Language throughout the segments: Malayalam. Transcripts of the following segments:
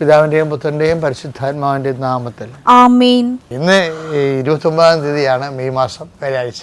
പിതാവിന്റെയും പുത്രന്റെയും പരിശുദ്ധാത്മാവിന്റെയും നാമത്തിൽ. ആമേൻ. ഇന്ന് ഇരുപത്തി ഒമ്പതാം തീയതിയാണ് മെയ് മാസം വ്യാഴാഴ്ച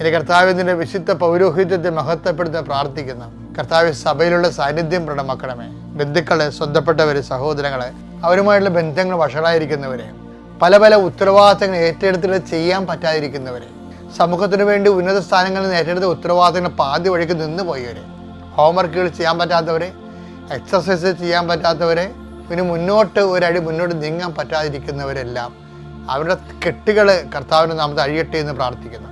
എന്റെ കർത്താവിന്റെ വിശുദ്ധ പൗരോഹിത്യത്തെ മഹത്വപ്പെടുത്താൻ പ്രാർത്ഥിക്കുന്നു. കർത്താവ് സഭയിലുള്ള സാന്നിധ്യം പ്രണമാക്കണമേ ബന്ധുക്കളെ സ്വന്തപ്പെട്ടവരെ സഹോദരങ്ങളെ അവരുമായിട്ടുള്ള ബന്ധങ്ങൾ വഷളായിരിക്കുന്നവരെ പല പല ഉത്തരവാദിത്തങ്ങൾ ഏറ്റെടുത്തിട്ട് ചെയ്യാൻ പറ്റാതിരിക്കുന്നവരെ സമൂഹത്തിന് വേണ്ടി ഉന്നത സ്ഥാനങ്ങളിൽ നിന്ന് ഏറ്റെടുത്ത ഉത്തരവാദിത്തങ്ങൾ പാതി വഴിക്ക് നിന്ന് പോയവരെ ഹോംവർക്കുകൾ ചെയ്യാൻ പറ്റാത്തവരെ എക്സസൈസ് ചെയ്യാൻ പറ്റാത്തവരെ പിന്നെ മുന്നോട്ട് ഒരടി മുന്നോട്ട് നീങ്ങാൻ പറ്റാതിരിക്കുന്നവരെല്ലാം അവരുടെ കെട്ടുകൾ കർത്താവിനെ നാമത്തെ അഴിയട്ടെ എന്ന് പ്രാർത്ഥിക്കുന്നു.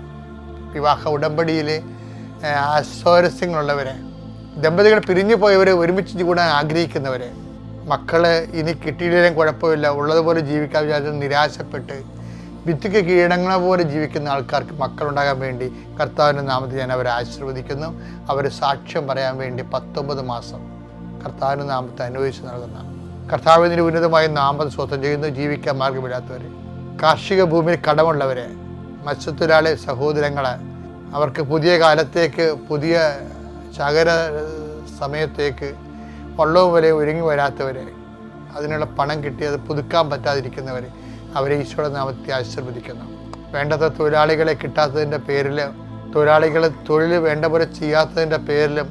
വിവാഹ ഉടമ്പടിയിൽ അസ്വാരസ്യങ്ങളുള്ളവരെ ദമ്പതികൾ പിരിഞ്ഞു പോയവർ ഒരുമിച്ച് കൂടാൻ ആഗ്രഹിക്കുന്നവർ മക്കൾ ഇനി കിട്ടിയില്ലെങ്കിലും കുഴപ്പമില്ല ഉള്ളതുപോലെ ജീവിക്കാൻ വിചാരിച്ച് നിരാശപ്പെട്ട് വിത്തുക്ക് കീഴടങ്ങളെ പോലെ ജീവിക്കുന്ന ആൾക്കാർക്ക് മക്കളുണ്ടാകാൻ വേണ്ടി കർത്താവിന്റെ നാമത്തിൽ ഞാൻ അവരെ ആശീർവദിക്കുന്നു. അവർ സാക്ഷ്യം പറയാൻ വേണ്ടി പത്തൊമ്പത് മാസം കർത്താവിന്റെ നാമത്തെ അനുവദിച്ച് നൽകുന്ന കർത്താവിന്റെ ഉന്നതമായ നാമത്തെ സ്വന്തം ചെയ്യുന്നു ജീവിക്കാൻ മാർഗമില്ലാത്തവർ കാർഷിക ഭൂമിയിൽ കടമുള്ളവരെ മത്സ്യത്തൊഴിലാളി സഹോദരങ്ങളെ അവർക്ക് പുതിയ കാലത്തേക്ക് പുതിയ ചകര സമയത്തേക്ക് വള്ളവും വരെ ഒരുങ്ങി വരാത്തവരെ അതിനുള്ള പണം കിട്ടി അത് പുതുക്കാൻ പറ്റാതിരിക്കുന്നവർ അവരെ ഈശോയുടെ നാമത്തെ ആശീർവദിക്കുന്നു. വേണ്ടത്ര തൊഴിലാളികളെ കിട്ടാത്തതിന്റെ പേരിൽ തൊഴിലാളികൾ തൊഴിൽ വേണ്ട പോലെ ചെയ്യാത്തതിന്റെ പേരിലും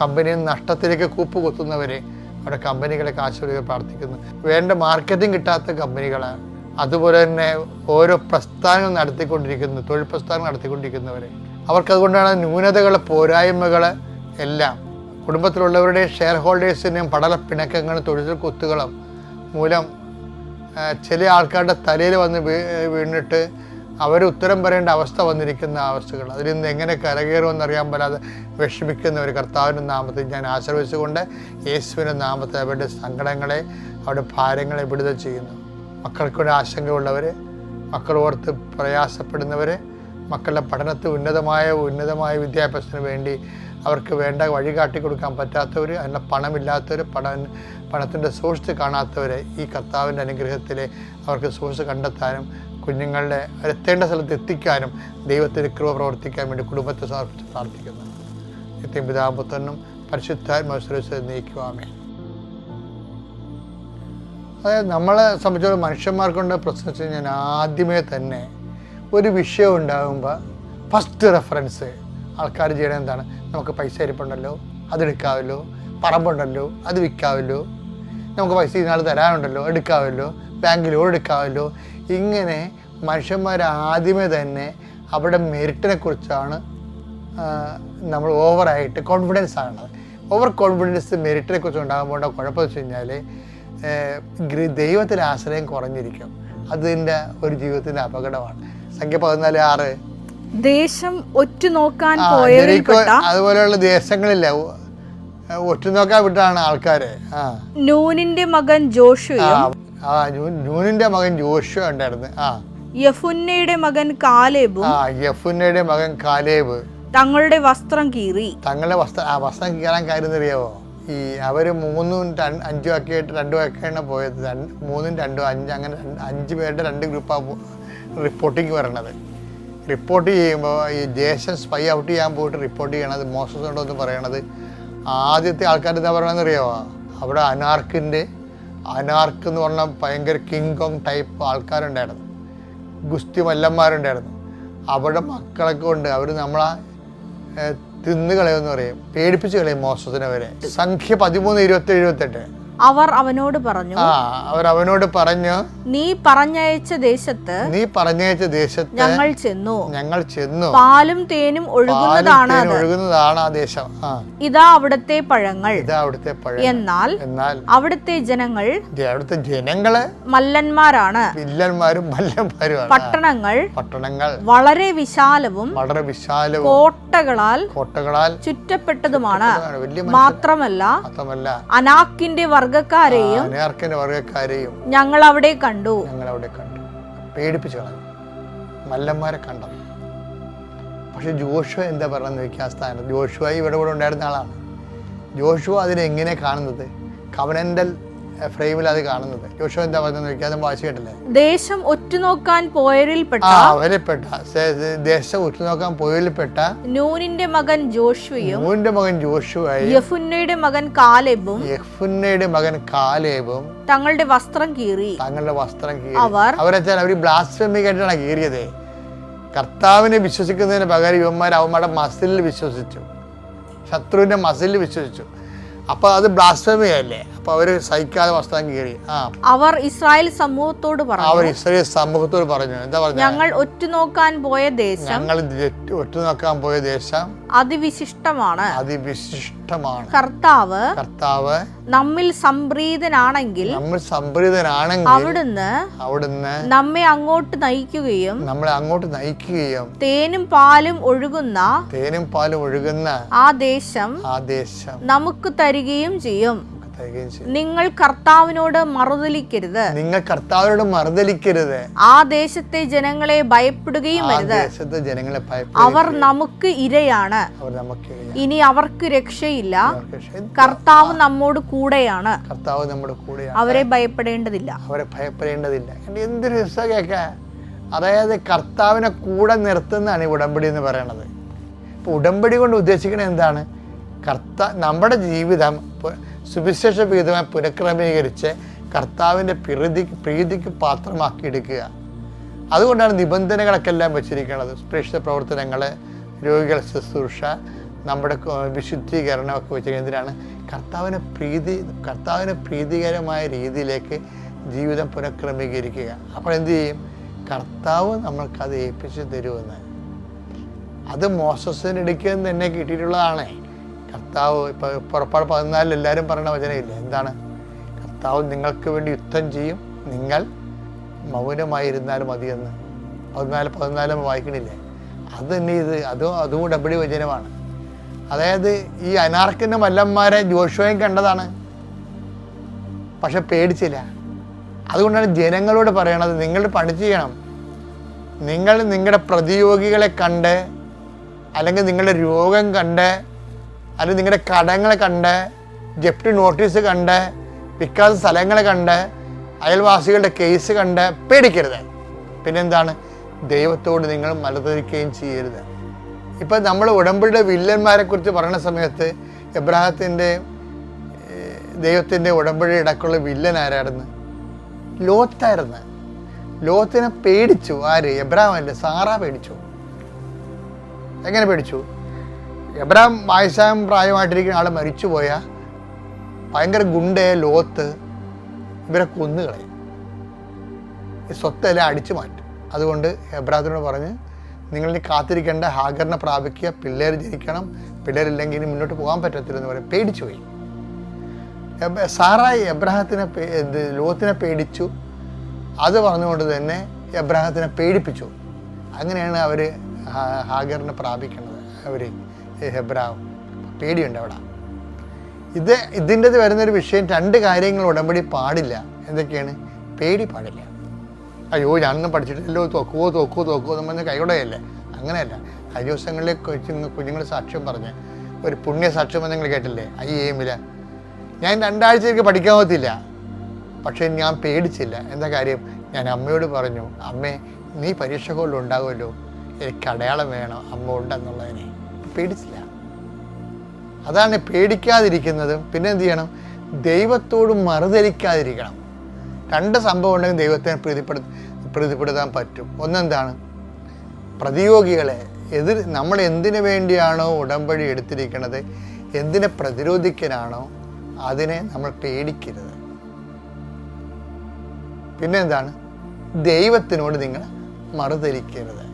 കമ്പനിയിൽ നഷ്ടത്തിലേക്ക് കൂപ്പ് കുത്തുന്നവരെ അവിടെ കമ്പനികളെ കാശ് പ്രാർത്ഥിക്കുന്നു. വേണ്ട മാർക്കറ്റിംഗ് കിട്ടാത്ത കമ്പനികൾ അതുപോലെ തന്നെ ഓരോ പ്രസ്ഥാനം നടത്തിക്കൊണ്ടിരിക്കുന്നു തൊഴിൽ പ്രസ്ഥാനം നടത്തിക്കൊണ്ടിരിക്കുന്നവരെ. അവർക്കതുകൊണ്ടാണ് ന്യൂനതകൾ പോരായ്മകൾ എല്ലാം കുടുംബത്തിലുള്ളവരുടെ ഷെയർ ഹോൾഡേഴ്സിന്റെയും പടല പിണക്കങ്ങളും തൊഴിൽ കുത്തുകളും മൂലം ചില ആൾക്കാരുടെ തലയിൽ വന്ന് വീണിട്ട് അവർ ഉത്തരം പറയേണ്ട അവസ്ഥ വന്നിരിക്കുന്ന അവസ്ഥകൾ. അതിൽ നിന്ന് എങ്ങനെ കരകയറുമെന്ന് അറിയാൻ പറ്റാതെ വിഷമിക്കുന്ന ഒരു കർത്താവിന്റെ നാമത്തിൽ ഞാൻ ആശ്രയിച്ചുകൊണ്ട് യേശുവിന്റെ നാമത്തിൽ അവരുടെ സങ്കടങ്ങളെ അവരുടെ ഭാരങ്ങളെ വിടുതൽ ചെയ്യുന്നു. മക്കൾക്കൊരു ആശങ്കയുള്ളവർ മക്കൾ ഓർത്ത് പ്രയാസപ്പെടുന്നവർ മക്കളുടെ പഠനത്തിൽ ഉന്നതമായ ഉന്നതമായ വിദ്യാഭ്യാസത്തിന് വേണ്ടി അവർക്ക് വേണ്ട വഴി കാട്ടി കൊടുക്കാൻ പറ്റാത്തവർ അതിനുള്ള പണമില്ലാത്തവർ പണ പണത്തിന്റെ സോഴ്സ് കാണാത്തവർ ഈ കർത്താവിന്റെ അനുഗ്രഹത്തിൽ അവർക്ക് സോഴ്സ് കണ്ടെത്താനും കുഞ്ഞുങ്ങളുടെ എത്തേണ്ട സ്ഥലത്ത് എത്തിക്കാനും ദൈവത്തിന്റെ കൃപ പ്രവർത്തിക്കാൻ വേണ്ടി കുടുംബത്തെ സമർപ്പിച്ച് പ്രാർത്ഥിക്കുന്നു. നിത്യം പിതാപുത്രനും പരിശുദ്ധാത്മശ്രേഷ്ഠ നീക്കുവാമേ അതായത് നമ്മളെ സംബന്ധിച്ചോളം മനുഷ്യന്മാർക്കുണ്ട് പ്രശ്നം വെച്ച് കഴിഞ്ഞാൽ ആദ്യമേ തന്നെ ഒരു വിഷയം ഉണ്ടാകുമ്പോൾ ഫസ്റ്റ് റെഫറൻസ് ആൾക്കാർ ചെയ്യണത് എന്താണ്? നമുക്ക് പൈസ ഇരിപ്പുണ്ടല്ലോ അതെടുക്കാവല്ലോ പറമ്പുണ്ടല്ലോ അത് വിൽക്കാവല്ലോ നമുക്ക് പൈസ ഇന്നാൾ തരാനുണ്ടല്ലോ എടുക്കാവല്ലോ ബാങ്ക് ലോൺ എടുക്കാവല്ലോ. ഇങ്ങനെ മനുഷ്യന്മാർ ആദ്യമേ തന്നെ അവരുടെ മെറിറ്റിനെ കുറിച്ചാണ് നമ്മൾ ഓവറായിട്ട് കോൺഫിഡൻസ് ആകുന്നത് ഓവർ കോൺഫിഡൻസ് മെറിറ്റിനെ കുറിച്ച് ഉണ്ടാകുമ്പോൾ കുഴപ്പമെന്ന് വെച്ച് കഴിഞ്ഞാൽ ദൈവത്തിന്റെ ആശ്രയം കുറഞ്ഞിരിക്കും. അതിന്റെ ഒരു ജീവിതത്തിന്റെ അപകടമാണ്. സംഖ്യ പതിനാല് ആറ്. ദേശം ഒറ്റുനോക്കാൻ അതുപോലെയുള്ള ദേശങ്ങളില്ല. ഒറ്റുനോക്കാൻ വിട്ടാണ് ആൾക്കാര്. നൂനിന്റെ മകൻ ആ ആ നൂനിന്റെ മകൻ ജോഷു ഉണ്ടായിരുന്നു. ആ. യഫുന്നയുടെ മകൻ കാലേബ് ആ യഫുന്നയുടെ മകൻ കാലേബ്. തങ്ങളുടെ വസ്ത്രം കീറി. തങ്ങളുടെ വസ്ത്രം ആ വസ്ത്രം കീറാൻ കാര്യം അറിയാവോ ഈ അവർ മൂന്നും അഞ്ചും ഒക്കെ ആയിട്ട് രണ്ടും ഒക്കെയാണ് പോയത്. മൂന്നും രണ്ടും അഞ്ച് അങ്ങനെ അഞ്ച് പേരുടെ രണ്ട് ഗ്രൂപ്പാണ് റിപ്പോർട്ടിങ് വരണത്. റിപ്പോർട്ട് ചെയ്യുമ്പോൾ ഈ ദേശം സ്പൈ ഔട്ട് ചെയ്യാൻ പോയിട്ട് റിപ്പോർട്ട് ചെയ്യണത് മോസസ് ഉണ്ടോ എന്ന് പറയണത്. ആദ്യത്തെ ആൾക്കാർ എന്താ പറയണമെന്ന് അറിയാമോ അവിടെ അനാർക്കിന്റെ അനാർക്ക് എന്ന് പറഞ്ഞാൽ ഭയങ്കര കിങ് കോങ് ടൈപ്പ് ആൾക്കാരുണ്ടായിരുന്നു. ഗുസ്തി മല്ലന്മാരുണ്ടായിരുന്നു. അവിടെ മക്കളൊക്കെ ഉണ്ട് അവർ നമ്മളെ തിന്ന് കളയുമെന്ന് പറയും. പേടിപ്പിച്ച് കളയും മോശത്തിനെ വരെ. സംഖ്യ പതിമൂന്ന് ഇരുപത്തി എഴുപത്തെട്ട് അവർ അവനോട് പറഞ്ഞു അവർ അവനോട് പറഞ്ഞു നീ പറഞ്ഞയച്ച ദേശത്ത് നീ പറഞ്ഞയച്ച ദേശത്ത് ഞങ്ങൾ ചെന്നു. ഞങ്ങൾ ചെന്നു. പാലും തേനും ഒഴുകുന്നതാണ് ഒഴുകുന്നതാണ് ആ ദേശം. ഇതാ അവിടുത്തെ പഴങ്ങൾ. ഇതാ അവിടുത്തെ പഴങ്ങൾ. എന്നാൽ എന്നാൽ അവിടുത്തെ ജനങ്ങൾ അവിടുത്തെ ജനങ്ങൾ മല്ലന്മാരാണ്. വില്ലന്മാരും മല്ലന്മാരും പട്ടണങ്ങൾ പട്ടണങ്ങൾ വളരെ വിശാലവും വളരെ വിശാലവും കോട്ടകളാൽ കോട്ടകളാൽ ചുറ്റപ്പെട്ടതുമാണ്. മാത്രമല്ല മാത്രമല്ല അനാക്കിന്റെ വർഗക്കാരെയും നേർക്കന്റെ വർഗക്കാരെയും ഞങ്ങൾ അവിടെ കണ്ടു. ഞങ്ങൾ അവിടെ കണ്ടു. പേടിപ്പിച്ചു കളഞ്ഞു. മല്ലന്മാരെ കണ്ടു. പക്ഷെ ജോഷുവ എന്താ പറയുന്നത് വെക്കാൻ സ്ഥാനത്ത്. ജോഷുവ ഇവിടെ ഇവിടെ ഉണ്ടായിരുന്ന ആളാണ്. ജോഷുവ അതിനെങ്ങനെ കാണുന്നത്? കവനന്റൽ ഫ്രെയിമിൽ അത് കാണുന്നത്. ജോഷുവ എന്താ പറയുന്നത് അത് വായിച്ചു കേട്ടില്ലേ? ദേശം ഒറ്റുനോക്കാൻ പോയരിൽപ്പെട്ട ആ അവരെപ്പെട്ട ദേശം ഒറ്റുനോക്കാൻ പോയരിൽപ്പെട്ട നൂനിന്റെ മകൻ ജോഷുവയും നൂനിന്റെ മകൻ ജോഷുവായി യഫുന്നയുടെ മകൻ കാലെബും യഫുന്നയുടെ മകൻ കാലേബും തങ്ങളുടെ വസ്ത്രം കീറി. തങ്ങളുടെ വസ്ത്രം കീറി. അവർ അവരെച്ചാൽ അവർ ബ്ലാസ്ഫമിക് ആയിട്ടാണ് കീറിയത്? കർത്താവിനെ വിശ്വസിക്കുന്നതിന് പകരം ഇവന്മാർ അവന്മാരുടെ മസിലിൽ വിശ്വസിച്ചു. ശത്രുവിന്റെ മസിലിൽ വിശ്വസിച്ചു. അപ്പോൾ അത് ബ്ലാസ്ഫമിയല്ലേ അവർ സഹിക്കാതെ വസ്ത്രം കീറി. ആ. അവർ ഇസ്രായേൽ സമൂഹത്തോട് പറഞ്ഞു. അവർ ഇസ്രായേൽ സമൂഹത്തോട് പറഞ്ഞു. എന്താ പറഞ്ഞു? ഞങ്ങൾ ഒറ്റുനോക്കാൻ പോയ ദേശം ഞങ്ങൾ ഒറ്റുനോക്കാൻ പോയ ദേശം അതിവിശിഷ്ടമാണ്. അതിവിശിഷ്ടമാണ്. കർത്താവ് കർത്താവ് നമ്മിൽ സംപ്രീതനാണെങ്കിൽ നമ്മൾ സംപ്രീതനാണെങ്കിൽ അവിടുന്ന് അവിടുന്ന് നമ്മെ അങ്ങോട്ട് നയിക്കുകയും നമ്മളെ അങ്ങോട്ട് നയിക്കുകയും തേനും പാലും ഒഴുകുന്ന തേനും പാലും ഒഴുകുന്ന ആ ദേശം ആ ദേശം നമുക്ക് തരികയും ചെയ്യും. നിങ്ങൾ കർത്താവിനോട് മറുതലിക്കരുത്. നിങ്ങൾ കർത്താവിനോട് മറുതലിക്കരുത്. ആ ദേശത്തെ ജനങ്ങളെ ഭയപ്പെടുകയും അരുത്. ദേശത്തെ ജനങ്ങളെ അവർ നമുക്ക് ഇരയാണ്. അവർ നമുക്ക് ഇനി അവർക്ക് രക്ഷയില്ല. കർത്താവ് നമ്മോട് കൂടെയാണ്. കർത്താവ് നമ്മുടെ കൂടെയാണ്. അവരെ ഭയപ്പെടേണ്ടതില്ല. അവരെ ഭയപ്പെടേണ്ടതില്ല. കണ്ട് എന്തൊരു രസം അതായത് കർത്താവിനെ കൂടെ നിർത്തുന്നതാണ് ഈ ഉടമ്പടി എന്ന് പറയണത്. ഇപ്പോൾ ഉടമ്പടി കൊണ്ട് ഉദ്ദേശിക്കുന്നത് എന്താണ്? കർത്ത നമ്മുടെ ജീവിതം സുവിശേഷ വിഹിതമായി പുനഃക്രമീകരിച്ച് കർത്താവിന്റെ പ്രീതി പ്രീതിക്ക് പാത്രമാക്കി എടുക്കുക അതുകൊണ്ടാണ് നിബന്ധനകളൊക്കെ എല്ലാം വെച്ചിരിക്കുന്നത്. പ്രേക്ഷിത പ്രവർത്തനങ്ങൾ രോഗികൾ ശുശ്രൂഷ നമ്മുടെ വിശുദ്ധീകരണമൊക്കെ വെച്ചിരിക്കുന്നത്. എന്തിനാണ്? കർത്താവിനെ പ്രീതി കർത്താവിന് പ്രീതികരമായ രീതിയിലേക്ക് ജീവിതം പുനഃക്രമീകരിക്കുക. അപ്പോൾ എന്തു ചെയ്യും? കർത്താവ് നമ്മൾക്കത് ഏൽപ്പിച്ച് തരുമെന്ന്. അത് മോസസിന് ഇടയ്ക്ക് തന്നെ കിട്ടിയിട്ടുള്ളതാണ്. കർത്താവ് ഇപ്പോൾ പുറപ്പാട് പതിനാലിൽ എല്ലാവരും പറയുന്ന വചനമില്ല? എന്താണ്? കർത്താവ് നിങ്ങൾക്ക് വേണ്ടി യുദ്ധം ചെയ്യും. നിങ്ങൾ മൗനമായിരുന്നാൽ മതിയെന്ന്. പതിനാല് പതിനാല് വായിക്കണില്ലേ? അത് തന്നെ ഇത് അതും അതും ഉടമ്പടി വചനമാണ്. അതായത് ഈ അനാർക്കിന്റെ മല്ലന്മാരെ ജോഷുവയും കണ്ടതാണ്. പക്ഷെ പേടിച്ചില്ല. അതുകൊണ്ടാണ് ജനങ്ങളോട് പറയണത് നിങ്ങൾ പണി ചെയ്യണം. നിങ്ങൾ നിങ്ങളുടെ പ്രതിയോഗികളെ കണ്ട് അല്ലെങ്കിൽ നിങ്ങളുടെ രോഗം കണ്ട് അല്ലെങ്കിൽ നിങ്ങളുടെ കടങ്ങളെ കണ്ട് ജപ്തി നോട്ടീസ് കണ്ട് വിൽക്കാത്ത സ്ഥലങ്ങളെ കണ്ട് അയൽവാസികളുടെ കേസ് കണ്ട് പേടിക്കരുത്. പിന്നെന്താണ്? ദൈവത്തോട് നിങ്ങൾ മലതിരിക്കുകയും ചെയ്യരുത്. ഇപ്പം നമ്മൾ ഉടമ്പടിയുടെ വില്ലന്മാരെ കുറിച്ച് പറയുന്ന സമയത്ത് എബ്രാഹത്തിന്റെ ദൈവത്തിന്റെ ഉടമ്പടി ഇടക്കുള്ള വില്ലൻ ആരായിരുന്നു? ലോത്തായിരുന്നു. ലോത്തിനെ പേടിച്ചു. ആര്? എബ്രാഹിം സാറാ സാറ പേടിച്ചു. എങ്ങനെ പേടിച്ചു? എബ്രാഹിം വയസ്സാം പ്രായമായിട്ടിരിക്കുന്ന ആൾ മരിച്ചു പോയാൽ ഭയങ്കര ഗുണ്ടയെ ലോത്ത് ഇവരെ കൊന്നുകളയും ഈ സ്വത്തെല്ലാം അടിച്ചു മാറ്റും. അതുകൊണ്ട് എബ്രാത്തിനോട് പറഞ്ഞ് നിങ്ങൾ ഇനി കാത്തിരിക്കേണ്ട ഹാഗറിനെ പ്രാപിക്കുക പിള്ളേർ ജനിക്കണം പിള്ളേരില്ലെങ്കിൽ ഇനി മുന്നോട്ട് പോകാൻ പറ്റത്തില്ല എന്ന് പറയും പേടിച്ചു പോയി. സാറായി എബ്രാഹത്തിനെ ലോത്തിനെ പേടിച്ചു. അത് പറഞ്ഞുകൊണ്ട് തന്നെ എബ്രാഹത്തിനെ പേടിപ്പിച്ചു. അങ്ങനെയാണ് അവർ ഹാഗറിനെ പ്രാപിക്കുന്നത്. അവർ ഹെബ്രാഹം പേടിയുണ്ട് അവിടെ. ഇത് ഇതിന്റെ വരുന്നൊരു വിഷയം രണ്ട് കാര്യങ്ങൾ ഉടമ്പടി പാടില്ല. എന്തൊക്കെയാണ്? പേടി പാടില്ല. അയ്യോ ഞാനൊന്നും പഠിച്ചിട്ടില്ലോ. തോക്കുവോ തോക്കുവോ തോക്കുവോ നമ്മൾ കൈകൊടയല്ലേ അങ്ങനെയല്ല. കഴിഞ്ഞ ദിവസങ്ങളിൽ കൊച്ചു കുഞ്ഞുങ്ങൾ സാക്ഷ്യം പറഞ്ഞ് ഒരു പുണ്യ സാക്ഷ്യം നിങ്ങൾ കേട്ടില്ലേ? അയ്യേമില്ല ഞാൻ രണ്ടാഴ്ചയ്ക്ക് പഠിക്കാൻ പറ്റില്ല പക്ഷേ ഞാൻ പേടിച്ചില്ല. എന്താ കാര്യം? ഞാൻ അമ്മയോട് പറഞ്ഞു അമ്മേ നീ പരീക്ഷ കൊല്ലം ഉണ്ടാകുമല്ലോ എനിക്ക് അടയാളം വേണം. അമ്മ ഉണ്ടെന്നുള്ളതിനെ. പേടിച്ചില്ല. അതാണ് പേടിക്കാതിരിക്കുന്നതും പിന്നെ എന്ത് ചെയ്യണം? ദൈവത്തോട് മറുതലിക്കാതിരിക്കണം രണ്ട് സംഭവം ഉണ്ടെങ്കിൽ ദൈവത്തെ പ്രീതിപ്പെടു പ്രീതിപ്പെടുത്താൻ പറ്റും. ഒന്നെന്താണ്? പ്രതിയോഗികളെ എതിർ നമ്മൾ എന്തിനു വേണ്ടിയാണോ ഉടമ്പടി എടുത്തിരിക്കുന്നത് എന്തിനെ പ്രതിരോധിക്കാനാണോ അതിനെ നമ്മൾ പേടിക്കരുത്. പിന്നെന്താണ് ദൈവത്തിനോട് നിങ്ങൾ മറുതലിക്കരുത്